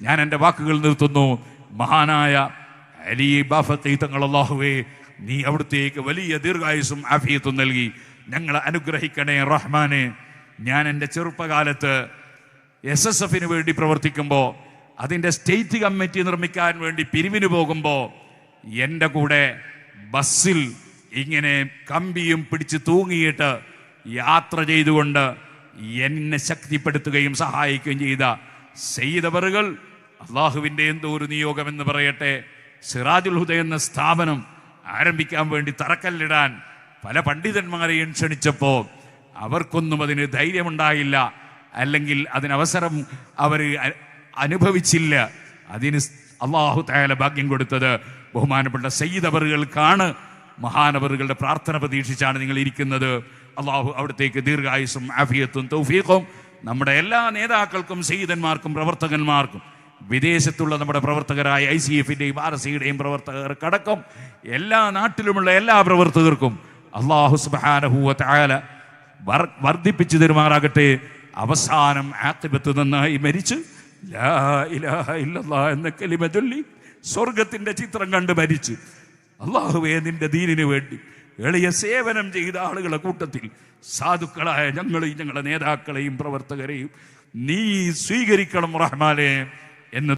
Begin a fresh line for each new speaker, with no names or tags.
ഞാൻ എന്റെ വാക്കുകൾ നിർത്തുന്നു. മഹാനായ അലി ബാഫത്തെ തങ്ങൾ അള്ളാഹുവേ നീ അവിടുത്തേക്ക് വലിയ ദീർഘായുസും ആഫിയത്തും നൽകി. ഞങ്ങളെ അനുഗ്രഹിക്കണേ റഹ്മാനെ. ഞാൻ എന്റെ ചെറുപ്പകാലത്ത് എസ് എസ് എഫിന് വേണ്ടി പ്രവർത്തിക്കുമ്പോൾ അതിന്റെ സ്റ്റേറ്റ് കമ്മിറ്റി നിർമ്മിക്കാൻ വേണ്ടി പിരിവിന് പോകുമ്പോൾ എന്റെ കൂടെ ബസ്സിൽ ഇങ്ങനെ കമ്പിയും പിടിച്ച് തൂങ്ങിയിട്ട് യാത്ര ചെയ്തുകൊണ്ട് എന്നെ ശക്തിപ്പെടുത്തുകയും സഹായിക്കുകയും ചെയ്ത ചെയ്തവറുകൾ അള്ളാഹുവിന്റെ എന്തോ ഒരു നിയോഗം എന്ന് പറയട്ടെ. സിറാജുൽ ഹുദ എന്ന സ്ഥാപനം ആരംഭിക്കാൻ വേണ്ടി തറക്കല്ലിടാൻ പല പണ്ഡിതന്മാരെയും ക്ഷണിച്ചപ്പോൾ അവർക്കൊന്നും അതിന് ധൈര്യമുണ്ടായില്ല. അല്ലെങ്കിൽ അതിനവസരം അവർ അനുഭവിച്ചില്ല. അതിന് അള്ളാഹു തായാല ഭാഗ്യം കൊടുത്തത് ബഹുമാനപ്പെട്ട സയ്യിദവറുകൾക്കാണ് മഹാനവറുകളുടെ പ്രാർത്ഥന പ്രതീക്ഷിച്ചാണ് നിങ്ങൾ ഇരിക്കുന്നത്. അള്ളാഹു അവിടത്തേക്ക് ദീർഘായുസും ആഫിയത്തും തൗഫീഖും നമ്മുടെ എല്ലാ നേതാക്കൾക്കും സയ്യിദന്മാർക്കും പ്രവർത്തകന്മാർക്കും വിദേശത്തുള്ള നമ്മുടെ പ്രവർത്തകരായ ഐ സി എഫിന്റെയും ആർ സിയുടെയും പ്രവർത്തകർക്കടക്കം എല്ലാ നാട്ടിലുമുള്ള എല്ലാ പ്രവർത്തകർക്കും അള്ളാഹു സുബാനഹൂവ വർദ്ധിപ്പിച്ചു തരുമാറാകട്ടെ. അവസാനം ആക്കിബത്ത് നന്നായി മരിച്ച് ലാ ഇലാഹ എന്ന കലിമ ചൊല്ലി സ്വർഗത്തിന്റെ ചിത്രം കണ്ട് മരിച്ച്. അള്ളാഹുവേ നിന്റെ ദീനിനു വേണ്ടി എളിയ സേവനം ചെയ്ത ആളുകളെ കൂട്ടത്തിൽ സാധുക്കളായ ഞങ്ങളെയും ഞങ്ങളുടെ നേതാക്കളെയും പ്രവർത്തകരെയും നീ സ്വീകരിക്കണം റഹ്മാനെ. എന്ന്